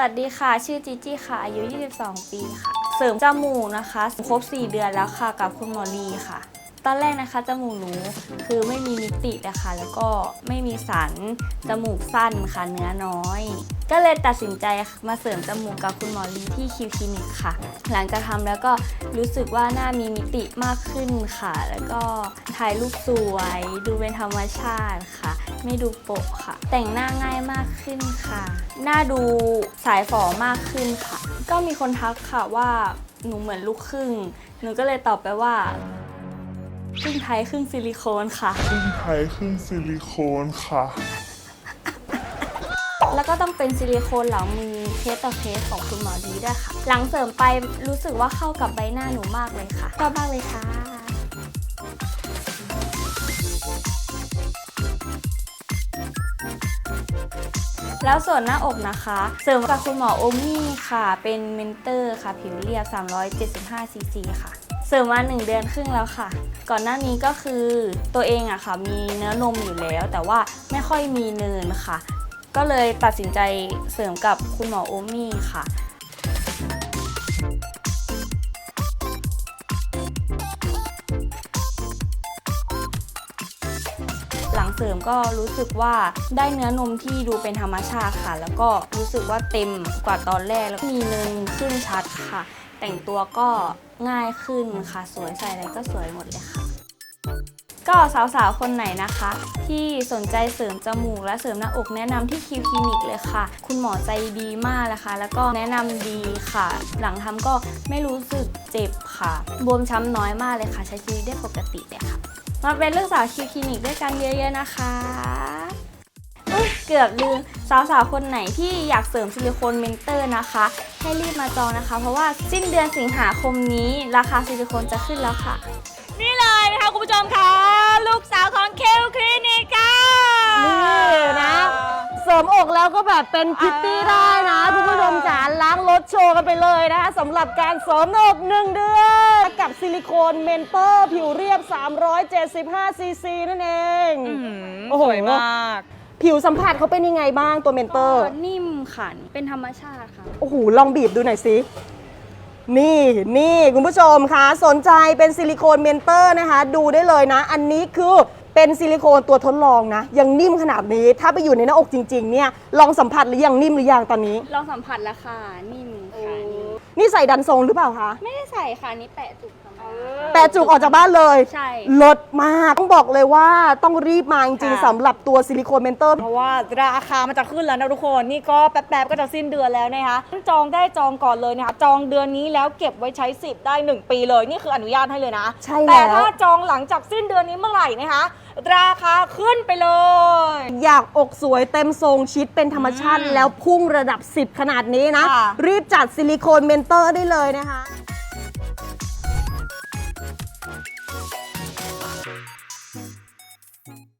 วัสดีค่ะ ชื่อจีจี้ค่ะ อายุ 22 ปีค่ะ เสริมจมูกนะคะ ครบ 4 เดือนแล้วค่ะ กับคุณหมอลีค่ะ ตอนแรกนะคะ จมูกหนูคือไม่มีมิตินะคะ แล้วก็ไม่มีสัน จมูกสั้นค่ะ เนื้อน้อย ก็เลยตัดสินใจมาเสริมจมูกกับคุณหมอลีที่คิวคลินิกค่ะ หลังจากทำแล้วก็รู้สึกว่าหน้ามีมิติมากขึ้นค่ะ แล้วก็ถ่ายรูปสวย ดูเป็นธรรมชาติค่ะ ไม่ดูโปะค่ะ แต่งหน้าง่ายมากขึ้นค่ะ หน้าดูสายฝอมากขึ้นค่ะ ก็มีคนทักค่ะว่าหนูเหมือนลูกครึ่ง หนูก็เลยตอบไปว่าครึ่งไทยครึ่งซิลิโคนค่ะ ครึ่งไทยครึ่งซิลิโคนค่ะ แล้วก็ต้องเป็นซิลิโคนเหลามือเคสต่อเคสของคุณหมอดีด้วยค่ะ หลังเสริมไปรู้สึกว่าเข้ากับใบหน้าหนูมากเลยค่ะชอบมากเลยค่ะ แล้วส่วนหน้าอกนะคะ เสริมกับคุณหมอโอมี่ค่ะ เป็นเมนเตอร์ค่ะ ผิวเรียบ 375 ซีซีค่ะ เสริมมา1เดือนครึ่งแล้วค่ะ ก่อนหน้านี้ก็คือตัวเองอะค่ะ มีเนื้อนมอยู่แล้ว แต่ว่าไม่ค่อยมีเนินค่ะ ก็เลยตัดสินใจเสริมกับคุณหมอโอมี่ค่ะ หลังเสริมก็รู้สึกว่าได้เนื้อนมที่ดูเป็นธรรมชาติค่ะ แล้วก็รู้สึกว่าเต็มกว่าตอนแรกแล้วมีเนินขึ้นชัดค่ะ แต่งตัวก็ง่ายขึ้นค่ะ สวยใส่อะไรก็สวยหมดเลยค่ะ ก็สาวๆ คนไหนนะคะ ที่สนใจเสริมจมูกและเสริมหน้าอกแนะนำที่คิวคลินิกเลยค่ะ คุณหมอใจดีมากนะคะ แล้วก็แนะนำดีค่ะ หลังทำก็ไม่รู้สึกเจ็บค่ะ บวมช้ำน้อยมากเลยค่ะ ใช้ชีวิตได้ปกติ มาเป็นลูกสาวคิวคลินิกด้วยกันเยอะๆนะคะอุ๊ยเกือบลืมสาวๆคนไหนที่อยากเสริมซิลิโคนเมนเตอร์นะคะ ให้รีบมาจองนะคะ เพราะว่าสิ้นเดือนสิงหาคมนี้ราคาซิลิโคนจะขึ้นแล้วค่ะ นี่เลยนะคะคุณผู้ชมคะลูกสาวของเคลคลินิกค่ะนี่นะเสริมอกแล้วก็แบบเป็นพิตตี้ได้นะคุณผู้ชมจ๋าล้างรถโชว์กันไปเลยนะคะสำหรับการเสริมหน้าอกหนึ่งเดือน กับซิลิโคนเมนเตอร์ผิวเรียบ 375 ซีซีนั่นเองโอ้โห สวยมาก ผิวสัมผัสเขาเป็นยังไงบ้างตัวเมนเตอร์นิ่มค่ะเป็นธรรมชาติค่ะ โอ้โห ลองบีบดูหน่อยสิ นี่นี่คุณผู้ชมคะสนใจเป็นซิลิโคนเมนเตอร์นะคะ ดูได้เลยนะ อันนี้คือเป็นซิลิโคนตัวทดลองนะ ยังนิ่มขนาดนี้ ถ้าไปอยู่ในหน้าอกจริง ๆ เนี่ย ลองสัมผัสหรือยังนิ่มหรือยังตอนนี้ ลองสัมผัสแล้วค่ะนิ่มค่ะนิ่มนี่ใส่ดันทรงหรือเปล่าคะ ไม่ได้ใส่ค่ะนี่แปะจุกธรรมดาแต่จุกออกจากบ้านเลย ใช่ ลดมากต้องบอกเลยว่าต้องรีบมาจริงๆค่ะ สำหรับตัวซิลิโคนเมนเตอร์ เพราะว่าราคามันจะขึ้นแล้วนะทุกคน นี่ก็แป๊บๆก็จะสิ้นเดือนแล้วนะคะจองได้จองก่อนเลยนะคะ จองเดือนนี้แล้วเก็บไว้ใช้สิทธิ์ได้ 1 ปีเลย นี่คืออนุญาตให้เลยนะใช่แล้ว แต่ถ้าจองหลังจากสิ้นเดือนนี้เมื่อไหร่นะคะ ราคาขึ้นไปเลย อยากอกสวยเต็มทรงชิดเป็นธรรมชาติอืมแล้วพุ่งระดับ 10 ขนาดนี้นะ ค่ะ รีบจัดซิลิโคนเมนเตอร์ได้เลยนะคะ